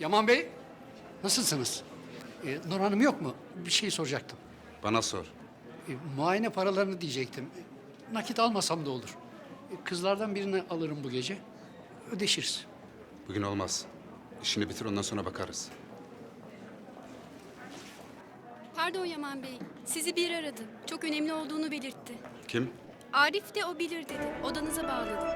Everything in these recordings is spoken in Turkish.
Yaman Bey, nasılsınız? Ee, Nur Hanım yok mu? Bir şey soracaktım. Bana sor. Ee, muayene paralarını diyecektim. Nakit almasam da olur. Ee, kızlardan birini alırım bu gece. Ödeşiriz. Bugün olmaz. İşini bitir ondan sonra bakarız. Pardon Yaman Bey, sizi bir aradı. Çok önemli olduğunu belirtti. Kim? Arif de o bilir dedi. Odanıza bağladım.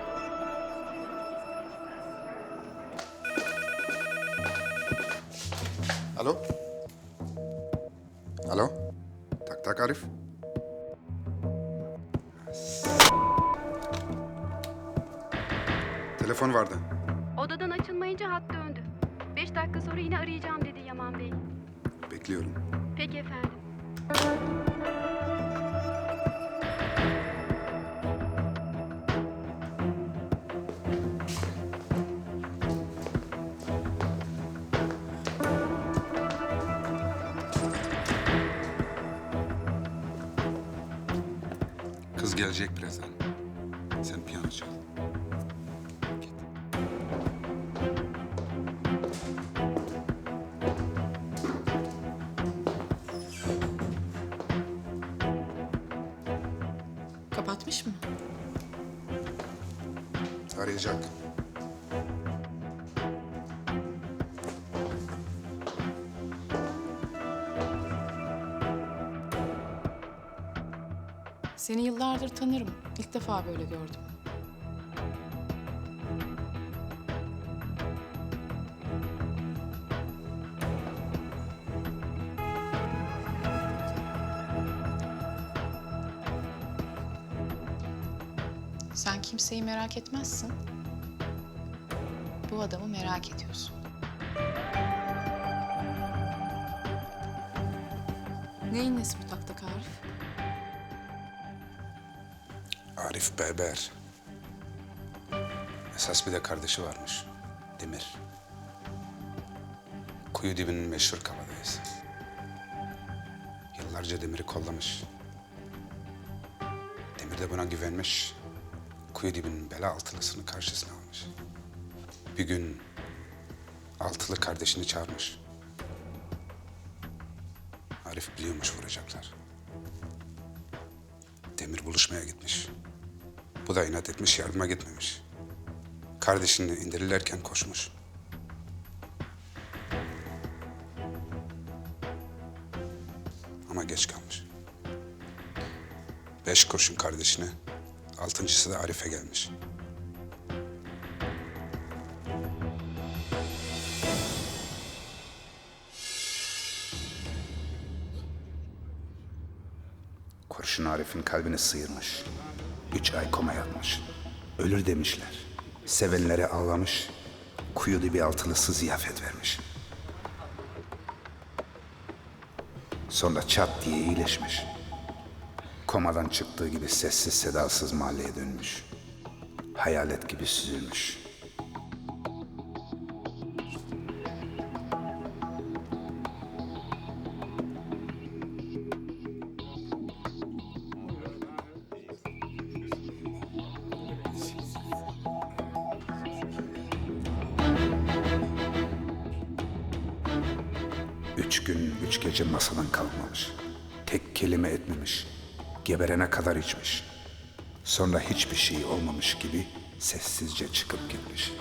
Alo? Alo? Tak tak Arif. Telefon vardı. Odadan açılmayınca hat döndü. Beş dakika sonra yine arayacağım dedi Yaman Bey. Bekliyorum. Peki efendim. Gelecek birazdan. Sen piyano çal. Kapatmış mı? Arayacak. Seni yıllardır tanırım. İlk defa böyle gördüm. Sen kimseyi merak etmezsin. Bu adamı merak ediyorsun. Neyin nesi bu tak tak Arif? Arif Berber. Esas bir de kardeşi varmış. Demir. Kuyu dibinin meşhur kabadayısı. Yıllarca Demir'i kollamış. Demir de buna güvenmiş. Kuyu dibinin bela altılısını karşısına almış. Bir gün altılı kardeşini çağırmış. Arif biliyormuş vuracaklar. Demir buluşmaya gitmiş. Bu da inat etmiş, yardıma gitmemiş. Kardeşini indirirlerken koşmuş. Ama geç kalmış. Beş kurşun kardeşine, altıncısı da Arif'e gelmiş. Kurşun Arif'in kalbini sıyırmış. Üç ay koma yatmış. Ölür demişler. Sevenlere ağlamış. Kuyu dibi altılısı ziyafet vermiş. Sonra çat diye iyileşmiş. Komadan çıktığı gibi sessiz sedasız mahalleye dönmüş. Hayalet gibi süzülmüş. Gün, üç gece masadan kalkmamış. Tek kelime etmemiş. Geberene kadar içmiş. Sonra hiçbir şey olmamış gibi sessizce çıkıp gitmiş.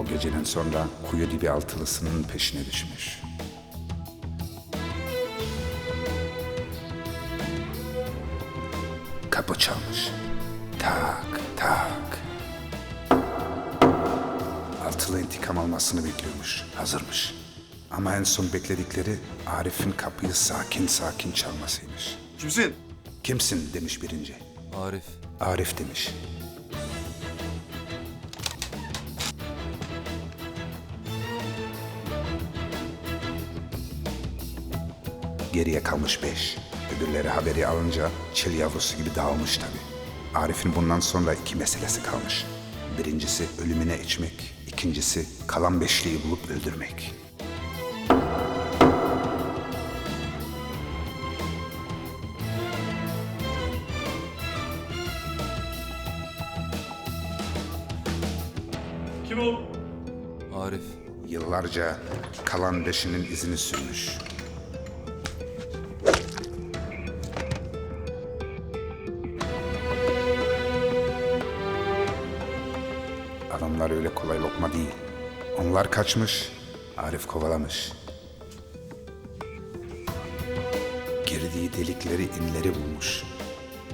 O geceden sonra kuyu dibi altılısının peşine düşmüş. Kapı çalmış. Tak tak. Altılı intikam almasını bekliyormuş. Hazırmış. Ama en son bekledikleri Arif'in kapıyı sakin sakin çalmasıymış. Kimsin? Kimsin demiş birinci. Arif. Arif demiş. Geriye kalmış beş. Öbürleri haberi alınca çil yavrusu gibi dağılmış tabii. Arif'in bundan sonra iki meselesi kalmış. Birincisi ölümüne içmek, ikincisi kalan beşliği bulup öldürmek. Kim o? Arif. Yıllarca kalan beşinin izini sürmüş. Adamlar öyle kolay lokma değil. Onlar kaçmış, Arif kovalamış. Girdiği delikleri inleri bulmuş.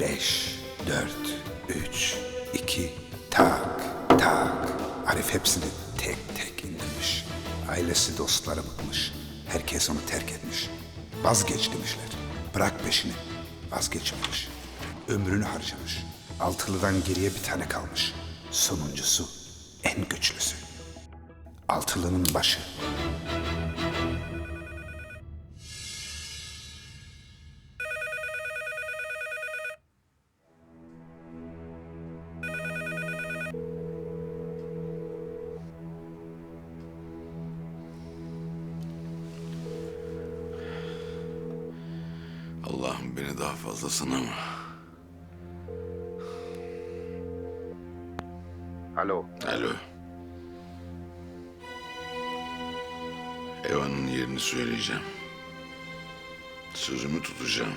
Beş, dört, üç, iki, tak, tak. Arif hepsini tek tek indirmiş. Ailesi dostları bıkmış. Herkes onu terk etmiş. Vazgeç demişler. Bırak peşini. Vazgeçmemiş. Ömrünü harcamış. Altılıdan geriye bir tane kalmış. Sonuncusu, en güçlüsü. Altılının başı. Allah'ım beni daha fazla sınama. Alo. Alo. Evan'ın yerini söyleyeceğim. Sözümü tutacağım.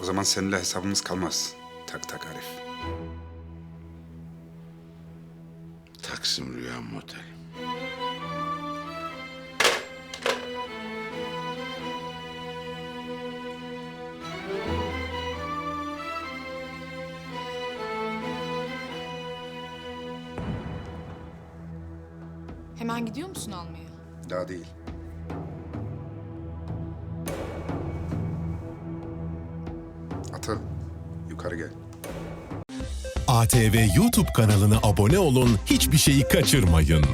O zaman seninle hesabımız kalmaz. Tak tak Arif. Taksim Rüya Motel. Hemen gidiyor musun almaya? Daha değil. Atıl. Yukarı gel. ATV YouTube kanalına abone olun, hiçbir şeyi kaçırmayın.